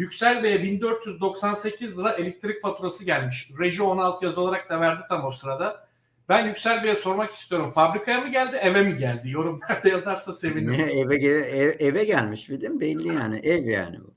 Yüksel Bey'e 1498 lira elektrik faturası gelmiş. Reji 16 yazı olarak da verdi tam o sırada. Ben Yüksel Bey'e sormak istiyorum. Fabrikaya mı geldi, eve mi geldi? Yorumlarda yazarsa sevinirim. Eve, ev- eve gelmiş bir de belli yani ev yani bu.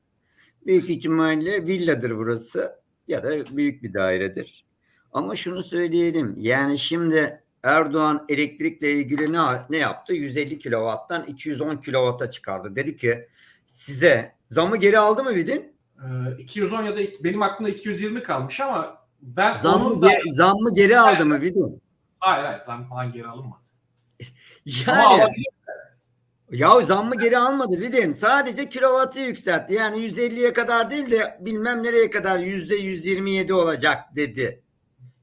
Büyük ihtimalle villadır burası ya da büyük bir dairedir. Ama şunu söyleyelim yani şimdi Erdoğan elektrikle ilgili ne, ne yaptı? 150 kilovattan 210 kilovata çıkardı. Dedi ki size zamı geri aldı mı Vidin? Ee, 210 ya da benim aklımda 220 kalmış ama ben Zammı, da... ge- zammı geri aldı mı Vidin? Hayır hayır zam falan geri alınmadı. Yani. Ya zammı geri almadı Vidin. Sadece kilovatı yükseltti. Yani 150'ye kadar değil de bilmem nereye kadar yüzde 127 olacak dedi.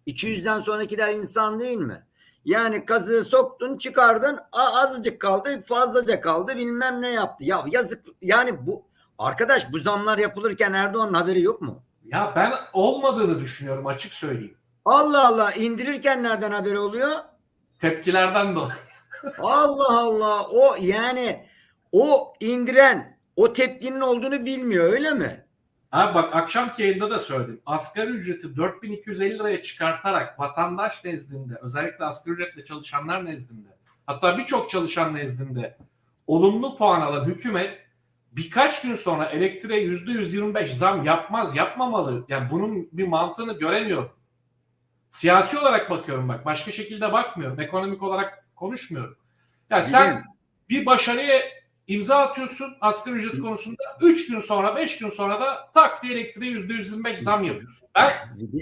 200'den sonrakiler insan değil mi? Yani kazığı soktun çıkardın azıcık kaldı fazlaca kaldı bilmem ne yaptı. Ya yazık yani bu arkadaş bu zamlar yapılırken Erdoğan'ın haberi yok mu? Ya ben olmadığını düşünüyorum açık söyleyeyim. Allah Allah indirirken nereden haberi oluyor? Tepkilerden dolayı. Allah Allah o yani o indiren o tepkinin olduğunu bilmiyor öyle mi? Abi bak akşamki yayında da söyledim. Asgari ücreti 4250 liraya çıkartarak vatandaş nezdinde özellikle asgari ücretle çalışanlar nezdinde hatta birçok çalışan nezdinde olumlu puan alan hükümet birkaç gün sonra elektriğe %125 zam yapmaz yapmamalı. Yani bunun bir mantığını göremiyorum. Siyasi olarak bakıyorum bak. Başka şekilde bakmıyorum. Ekonomik olarak konuşmuyorum. Ya sen bir başarıya imza atıyorsun asgari ücret konusunda. 3 gün sonra 5 gün sonra da tak diye elektriğe %125 zam yapıyorsun. Ben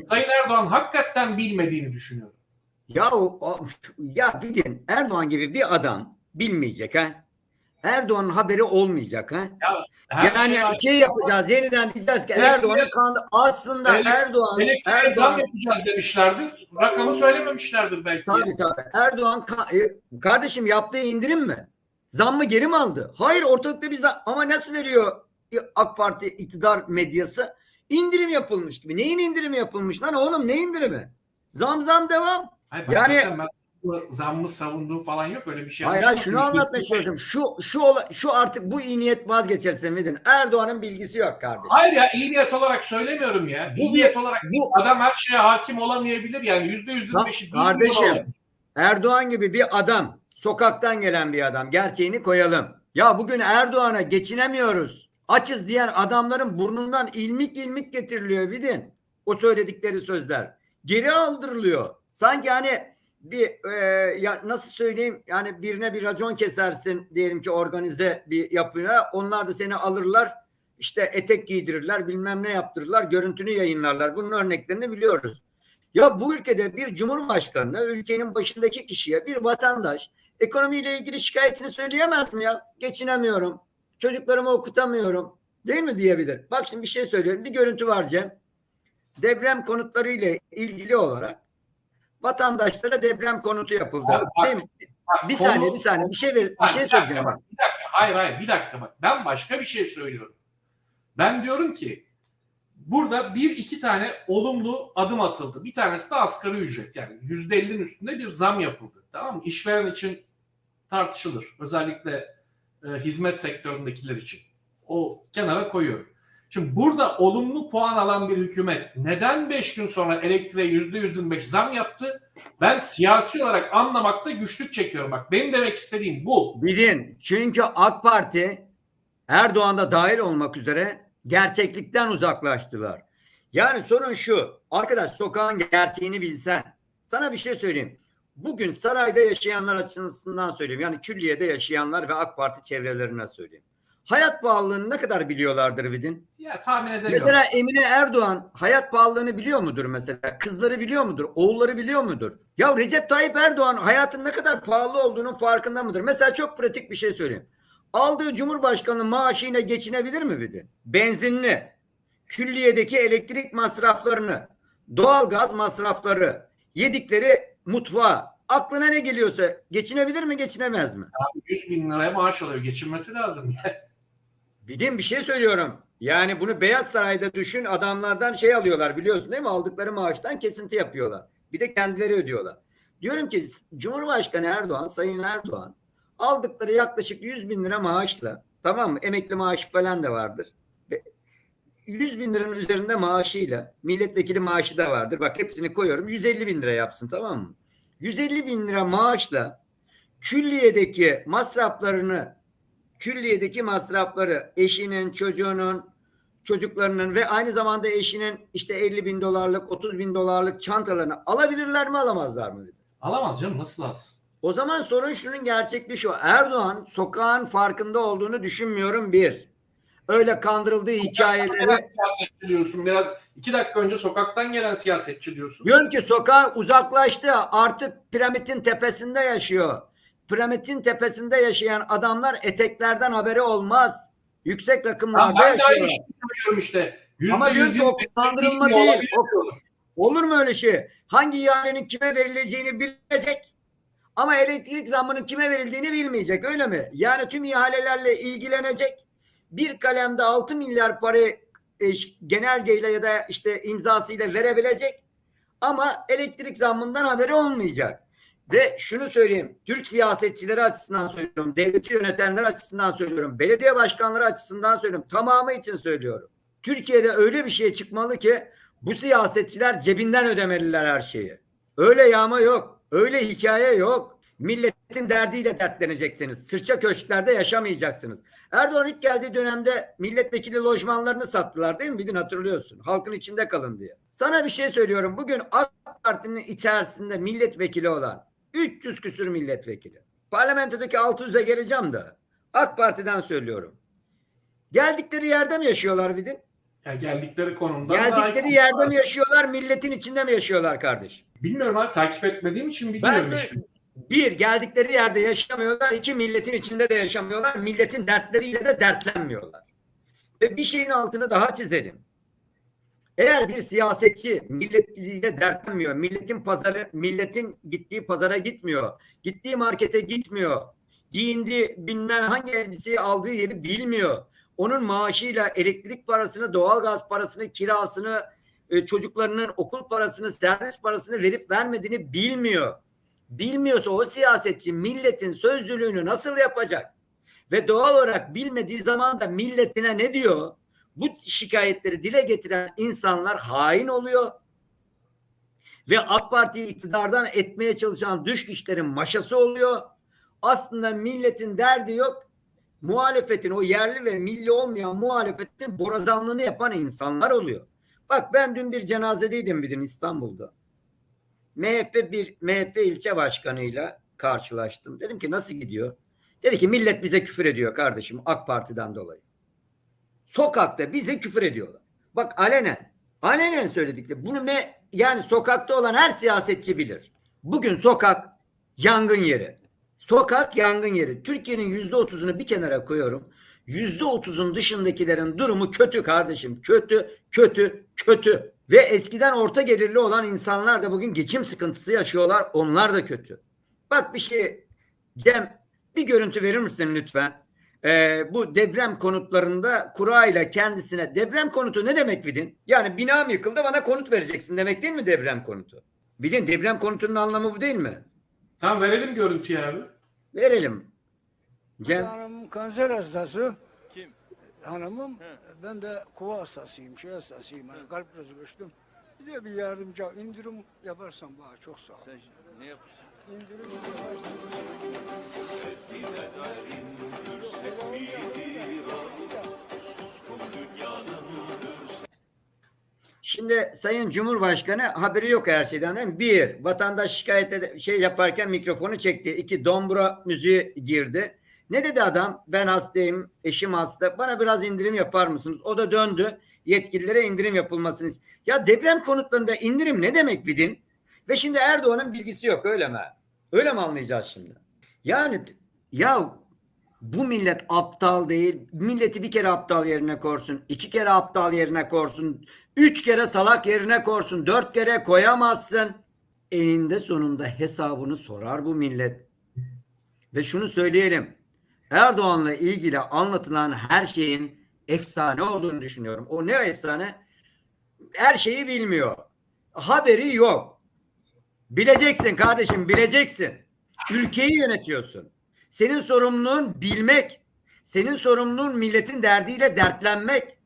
Sayın Erdoğan hakikaten bilmediğini düşünüyorum. Ya o, ya Vidin Erdoğan gibi bir adam bilmeyecek ha. Erdoğan'ın haberi olmayacak ha. Her yani şey- şey yapacağız yeniden diyeceğiz ki Erdoğan'ı kandı. Aslında Ele- Erdoğan elektriğe zam Erdoğan yapacağız demişlerdir. Rakamı söylememişlerdir belki. tabii tabii. Erdoğan e, kardeşim yaptığı indirim mi? Zam mı geri mi aldı? Hayır ortalıkta bir zam ama nasıl veriyor AK Parti iktidar medyası? İndirim yapılmış gibi. Neyin indirimi yapılmış lan oğlum ne indirimi? Zam zam devam. Hayır, Yani- ben zammı savunduğum falan yok öyle bir şey. Hayır hayır şunu anlatmaya çalışıyorum. Şu şu şu artık bu iyi niyet vazgeçilsin Vidin. Erdoğan'ın bilgisi yok kardeşim. Hayır ya iyi niyet olarak söylemiyorum ya. Bu İyi niyet olarak bu adam her şeye hakim olamayabilir yani yüzde yüz yirmi beşi Ka- kardeşim Erdoğan gibi bir adam, sokaktan gelen bir adam. Gerçeğini koyalım. Ya bugün Erdoğan'a geçinemiyoruz. Açız diyen adamların burnundan ilmik ilmik getiriliyor Vidin. O söyledikleri sözler. Geri aldırılıyor. Sanki hani bir e, ya nasıl söyleyeyim yani birine bir racon kesersin diyelim ki organize bir yapıya onlar da seni alırlar işte etek giydirirler bilmem ne yaptırırlar görüntünü yayınlarlar bunun örneklerini biliyoruz. Ya bu ülkede bir cumhurbaşkanına, ülkenin başındaki kişiye bir vatandaş ekonomiyle ilgili şikayetini söyleyemez mi ya? Geçinemiyorum, çocuklarımı okutamıyorum değil mi diyebilir. Bak şimdi bir şey söylüyorum. Bir görüntü var Cem. Deprem konutlarıyla ilgili olarak vatandaşlara deprem konutu yapıldı. Abi bak, değil mi? Bak, Bir konu- saniye, bir saniye. Bir şey ver, bir şey dakika söyleyeceğim bak. Bir dakika. Hayır hayır bir dakika bak. Ben başka bir şey söylüyorum. Ben diyorum ki burada bir iki tane olumlu adım atıldı. Bir tanesi de asgari ücret. Yani yüzde ellinin üstünde bir zam yapıldı. Tamam mı? İşveren için tartışılır. Özellikle e, hizmet sektöründekiler için. O kenara koyuyorum. Şimdi burada olumlu puan alan bir hükümet neden 5 gün sonra elektriğe %125 zam yaptı? Ben siyasi olarak anlamakta güçlük çekiyorum. Bak benim demek istediğim bu. Bilin. Çünkü AK Parti Erdoğan'da dahil olmak üzere gerçeklikten uzaklaştılar. Yani sorun şu. Arkadaş sokağın gerçeğini bilsen. Sana bir şey söyleyeyim. Bugün sarayda yaşayanlar açısından söyleyeyim. Yani külliyede yaşayanlar ve AK Parti çevrelerine söyleyeyim. Hayat pahalılığını ne kadar biliyorlardır Vidin? Ya tahmin edemiyorum. Mesela Emine Erdoğan hayat pahalılığını biliyor mudur mesela? Kızları biliyor mudur? Oğulları biliyor mudur? Ya Recep Tayyip Erdoğan hayatın ne kadar pahalı olduğunun farkında mıdır? Mesela çok pratik bir şey söyleyeyim. Aldığı Cumhurbaşkanı maaşıyla geçinebilir mi Vidin? Benzinli, külliyedeki elektrik masraflarını, doğalgaz masrafları, yedikleri mutfağı, aklına ne geliyorsa geçinebilir mi geçinemez mi? 100 bin liraya maaş alıyor. Geçinmesi lazım. Bildiğim bir şey söylüyorum. Yani bunu Beyaz Saray'da düşün adamlardan şey alıyorlar biliyorsun değil mi? Aldıkları maaştan kesinti yapıyorlar. Bir de kendileri ödüyorlar. Diyorum ki Cumhurbaşkanı Erdoğan, Sayın Erdoğan aldıkları yaklaşık 100 bin lira maaşla tamam mı? Emekli maaşı falan da vardır. Ve 100 bin liranın üzerinde maaşıyla milletvekili maaşı da vardır. Bak hepsini koyuyorum. 150 bin lira yapsın tamam mı? 150 bin lira maaşla külliyedeki masraflarını külliyedeki masrafları eşinin, çocuğunun, çocuklarının ve aynı zamanda eşinin işte 50 bin dolarlık, 30 bin dolarlık çantalarını alabilirler mi alamazlar mı? Alamaz canım nasıl alsın? O zaman sorun şunun gerçekliği şu. Erdoğan sokağın farkında olduğunu düşünmüyorum bir. Öyle kandırıldığı hikayeleri. Biraz siyasetçi diyorsun. Biraz iki dakika önce sokaktan gelen siyasetçi diyorsun. Diyorum ki sokağın uzaklaştı. Artık piramidin tepesinde yaşıyor. Piramidin tepesinde yaşayan adamlar eteklerden haberi olmaz. Yüksek rakımlarda ben de aynı yaşıyorlar. şeyi söylüyorum işte. Yüzde Ama diyor yüz o değil. O-. Olur mu öyle şey? Hangi ihalenin kime verileceğini bilecek ama elektrik zammının kime verildiğini bilmeyecek öyle mi? Yani tüm ihalelerle ilgilenecek. Bir kalemde 6 milyar parayı e, genelgeyle ya da işte imzasıyla verebilecek ama elektrik zammından haberi olmayacak. Ve şunu söyleyeyim. Türk siyasetçileri açısından söylüyorum. Devleti yönetenler açısından söylüyorum. Belediye başkanları açısından söylüyorum. Tamamı için söylüyorum. Türkiye'de öyle bir şey çıkmalı ki bu siyasetçiler cebinden ödemeliler her şeyi. Öyle yağma yok. Öyle hikaye yok. Milletin derdiyle dertleneceksiniz. Sırça köşklerde yaşamayacaksınız. Erdoğan ilk geldiği dönemde milletvekili lojmanlarını sattılar değil mi? Bir gün hatırlıyorsun. Halkın içinde kalın diye. Sana bir şey söylüyorum. Bugün AK Parti'nin içerisinde milletvekili olan 300 küsür milletvekili. Parlamentodaki 600'e geleceğim de. AK Parti'den söylüyorum. Geldikleri yerde mi yaşıyorlar Vidin? Ya geldikleri konumdan daha Geldikleri yerde mi yaşıyorlar, milletin içinde mi yaşıyorlar kardeşim? Bilmiyorum abi takip etmediğim için bilmiyorum de işte. bir geldikleri yerde yaşamıyorlar, iki milletin içinde de yaşamıyorlar, milletin dertleriyle de dertlenmiyorlar. Ve bir şeyin altını daha çizelim. Eğer bir siyasetçi milletiyle dertlenmiyor, milletin pazarı, milletin gittiği pazara gitmiyor, gittiği markete gitmiyor, giyindiği bilmem hangi elbiseyi aldığı yeri bilmiyor. Onun maaşıyla elektrik parasını, doğalgaz parasını, kirasını, e, çocuklarının okul parasını, servis parasını verip vermediğini bilmiyor. Bilmiyorsa o siyasetçi milletin sözcülüğünü nasıl yapacak? Ve doğal olarak bilmediği zaman da milletine ne diyor? Bu şikayetleri dile getiren insanlar hain oluyor. Ve AK Parti'yi iktidardan etmeye çalışan dış güçlerin maşası oluyor. Aslında milletin derdi yok. Muhalefetin o yerli ve milli olmayan muhalefetin borazanlığını yapan insanlar oluyor. Bak ben dün bir cenazedeydim dedim İstanbul'da. MHP bir MHP ilçe başkanıyla karşılaştım. Dedim ki nasıl gidiyor? Dedi ki millet bize küfür ediyor kardeşim AK Parti'den dolayı. Sokakta bize küfür ediyorlar. Bak alenen. Alenen söyledikleri. Bunu me yani sokakta olan her siyasetçi bilir. Bugün sokak yangın yeri. Sokak yangın yeri. Türkiye'nin yüzde otuzunu bir kenara koyuyorum. Yüzde otuzun dışındakilerin durumu kötü kardeşim. Kötü, kötü, kötü. Ve eskiden orta gelirli olan insanlar da bugün geçim sıkıntısı yaşıyorlar. Onlar da kötü. Bak bir şey Cem bir görüntü verir misin lütfen? Ee, bu deprem konutlarında kura ile kendisine deprem konutu ne demek Vidin? Yani binam yıkıldı bana konut vereceksin demek değil mi deprem konutu? Vidin deprem konutunun anlamı bu değil mi? Tamam verelim görüntüyü abi. Verelim. Cem Hanımım kanser hastası. Kim? Hanımım ben de kova hastasıyım, şey hastasıyım. Hani kalp krizi geçtim. Bize bir yardımcı indirim yaparsan bana çok sağ ol. Sen ne yapıyorsun? Şimdi Sayın Cumhurbaşkanı haberi yok her şeyden değil mi? Bir, vatandaş şikayet şey yaparken mikrofonu çekti. İki, dombra müziği girdi. Ne dedi adam? Ben hastayım, eşim hasta. Bana biraz indirim yapar mısınız? O da döndü. Yetkililere indirim yapılmasını. ist- Ya deprem konutlarında indirim ne demek Vidin? Ve şimdi Erdoğan'ın bilgisi yok öyle mi? Öyle mi anlayacağız şimdi? Yani ya bu millet aptal değil. Milleti bir kere aptal yerine korsun. iki kere aptal yerine korsun. Üç kere salak yerine korsun. Dört kere koyamazsın. Eninde sonunda hesabını sorar bu millet. Ve şunu söyleyelim. Erdoğan'la ilgili anlatılan her şeyin efsane olduğunu düşünüyorum. O ne efsane? Her şeyi bilmiyor. Haberi yok. Bileceksin kardeşim bileceksin. Ülkeyi yönetiyorsun. Senin sorumluluğun bilmek. Senin sorumluluğun milletin derdiyle dertlenmek.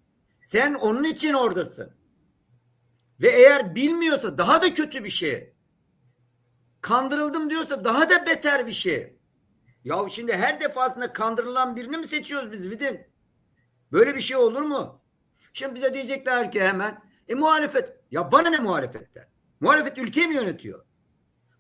Sen onun için oradasın. Ve eğer bilmiyorsa daha da kötü bir şey. Kandırıldım diyorsa daha da beter bir şey. Ya şimdi her defasında kandırılan birini mi seçiyoruz biz Vidin? Böyle bir şey olur mu? Şimdi bize diyecekler ki hemen e muhalefet. Ya bana ne muhalefetten? Muhalefet ülkeyi mi yönetiyor?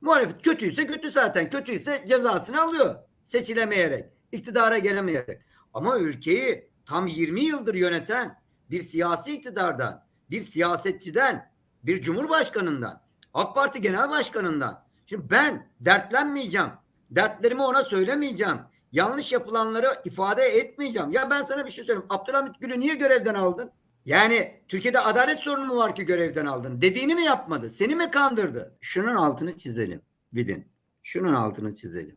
Muhalefet kötüyse kötü zaten. Kötüyse cezasını alıyor. Seçilemeyerek, iktidara gelemeyerek. Ama ülkeyi tam 20 yıldır yöneten bir siyasi iktidardan, bir siyasetçiden, bir cumhurbaşkanından, AK Parti Genel Başkanından. Şimdi ben dertlenmeyeceğim. Dertlerimi ona söylemeyeceğim. Yanlış yapılanları ifade etmeyeceğim. Ya ben sana bir şey söyleyeyim. Abdülhamit Gül'ü niye görevden aldın? Yani Türkiye'de adalet sorunu mu var ki görevden aldın? Dediğini mi yapmadı? Seni mi kandırdı? Şunun altını çizelim. Vidin. Şunun altını çizelim.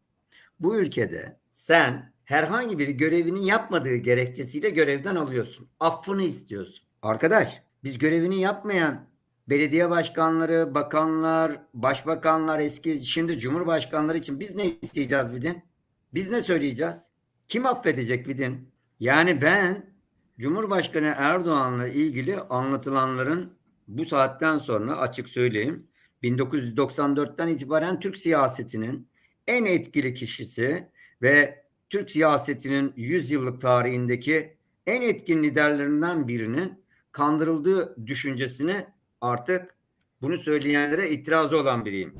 Bu ülkede sen herhangi bir görevini yapmadığı gerekçesiyle görevden alıyorsun. Affını istiyorsun. Arkadaş biz görevini yapmayan belediye başkanları, bakanlar, başbakanlar, eski şimdi cumhurbaşkanları için biz ne isteyeceğiz Vidin? Biz ne söyleyeceğiz? Kim affedecek Vidin? Yani ben Cumhurbaşkanı Erdoğan'la ilgili anlatılanların bu saatten sonra açık söyleyeyim 1994'ten itibaren Türk siyasetinin en etkili kişisi ve Türk siyasetinin 100 yıllık tarihindeki en etkin liderlerinden birinin kandırıldığı düşüncesini artık bunu söyleyenlere itirazı olan biriyim.